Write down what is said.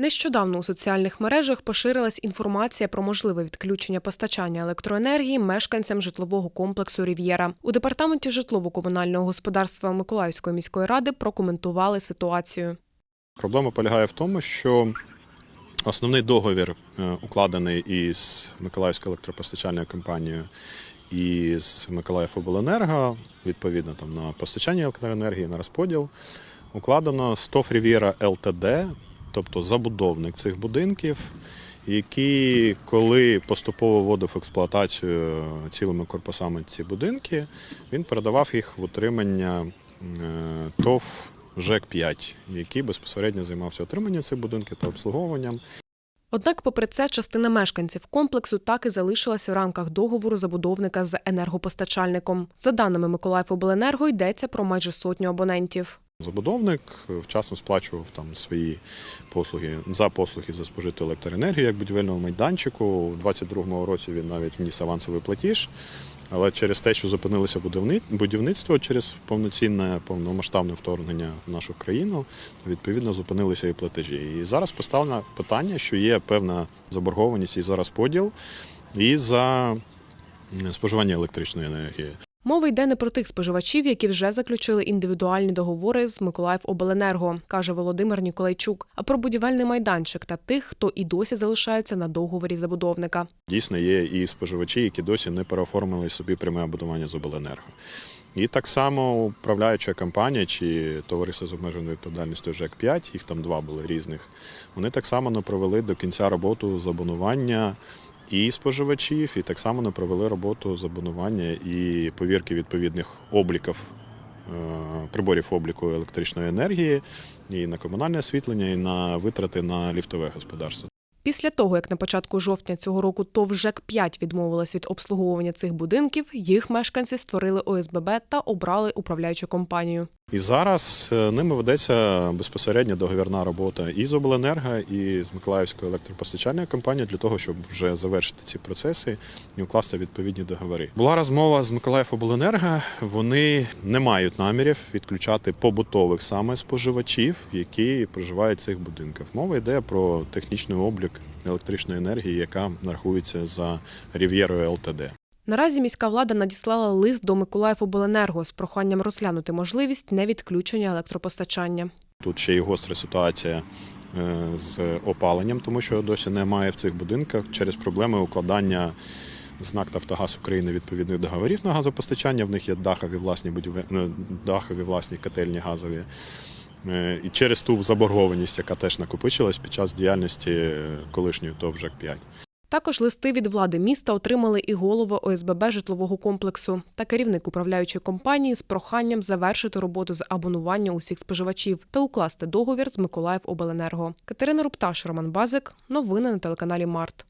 Нещодавно у соціальних мережах поширилась інформація про можливе відключення постачання електроенергії мешканцям житлового комплексу Рів'єра. У департаменті житлово-комунального господарства Миколаївської міської ради прокоментували ситуацію. Проблема полягає в тому, що основний договір, е, укладений із Миколаївською електропостачальною компанією і з Миколаївобленерго, відповідно там на постачання електроенергії, на розподіл, укладено СТОФ Рів'єра ЛТД, тобто забудовник цих будинків, які, коли поступово вводив експлуатацію цілими корпусами ці будинки, він передавав їх в утримання е, ТОВ ЖЕК-5, який безпосередньо займався отриманням цих будинків та обслуговуванням. Однак, попри це, частина мешканців комплексу так і залишилася в рамках договору забудовника з енергопостачальником. За даними Миколаївобленерго, йдеться про майже сотню абонентів. Забудовник вчасно сплачував там свої послуги за послуги за спожиту електроенергію як будівельного майданчику. У 2022 році він навіть вніс авансовий платіж. Але через те, що зупинилося будівництво через повноцінне повномасштабне вторгнення в нашу країну, відповідно зупинилися і платежі. І зараз поставлено питання, що є певна заборгованість і за розподіл, і за споживання електричної енергії. Мова йде не про тих споживачів, які вже заключили індивідуальні договори з Миколаївобленерго, каже Володимир Ніколайчук, а про будівельний майданчик та тих, хто і досі залишається на договорі забудовника. Дійсно, є і споживачі, які досі не переоформили собі пряме абонування з обленерго. І так само управляюча компанія чи товариство з обмеженою відповідальністю ЖЕК-5, їх там два були різних. Вони так само не провели до кінця роботу з абонування і споживачів, і так само не провели роботу з абонування і повірки відповідних обліків е, приборів обліку електричної енергії і на комунальне освітлення, і на витрати на ліфтове господарство. Після того, як на початку жовтня цього року ТОВ ЖЕК-5 відмовилась від обслуговування цих будинків, їх мешканці створили ОСББ та обрали управляючу компанію. І зараз е, ними ведеться безпосередньо договірна робота і з обленерго, і з Миколаївською електропостачальною компанією для того, щоб вже завершити ці процеси і укласти відповідні договори. Була розмова з Миколаївобленерго. Вони не мають намірів відключати побутових саме споживачів, які проживають в цих будинках. Мова йде про технічний облік електричної енергії, яка нарахується за Рів'єрою ЛТД. Наразі міська влада надіслала лист до Миколаївобленерго з проханням розглянути можливість невідключення електропостачання. Тут ще й гостра ситуація е, з опаленням, тому що досі немає в цих будинках через проблеми укладання з НАК «Нафтогаз України відповідних договорів на газопостачання. В них є дахові власні будівель... ну, дахові власні котельні газові. Е, І через ту заборгованість, яка теж накопичилась під час діяльності е, колишньої ТОВ ЖЕК-5. Також листи від влади міста отримали і голова ОСББ житлового комплексу та керівник управляючої компанії з проханням завершити роботу з абонування усіх споживачів та укласти договір з Миколаївобленерго. Катерина Рупташ, Роман Базик. Новини на телеканалі Март.